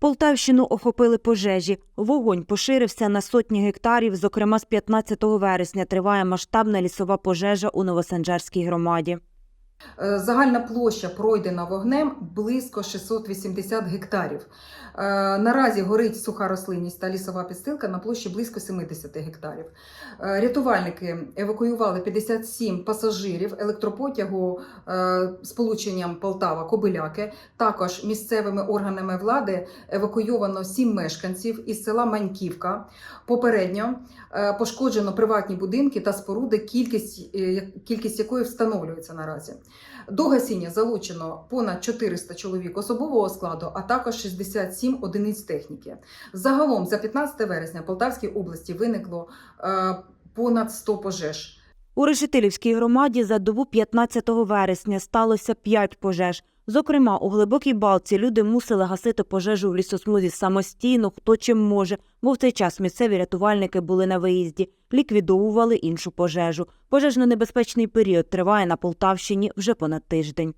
Полтавщину охопили пожежі. Вогонь поширився на сотні гектарів. Зокрема, з 15 вересня триває масштабна лісова пожежа у Новосанджарській громаді. Е, Загальна площа пройдена вогнем близько 680 гектарів. Е, Наразі горить суха рослинність та лісова підстилка на площі близько 70 гектарів. Е, Рятувальники евакуювали 57 пасажирів електропотягу сполученням Полтава-Кобиляки. Також місцевими органами влади евакуйовано 7 мешканців із села Маньківка. Попередньо пошкоджено приватні будинки та споруди, кількість, кількість якої встановлюється наразі. До гасіння залучено понад 400 чоловік особового складу, а також 67 одиниць техніки. Загалом за 15 вересня в Полтавській області виникло е, понад 100 пожеж. У Решетилівській громаді за добу 15 вересня сталося 5 пожеж. Зокрема, у глибокій балці люди мусили гасити пожежу в лісосмузі самостійно, хто чим може, бо в цей час місцеві рятувальники були на виїзді, ліквідовували іншу пожежу. Пожежно-небезпечний період триває на Полтавщині вже понад тиждень.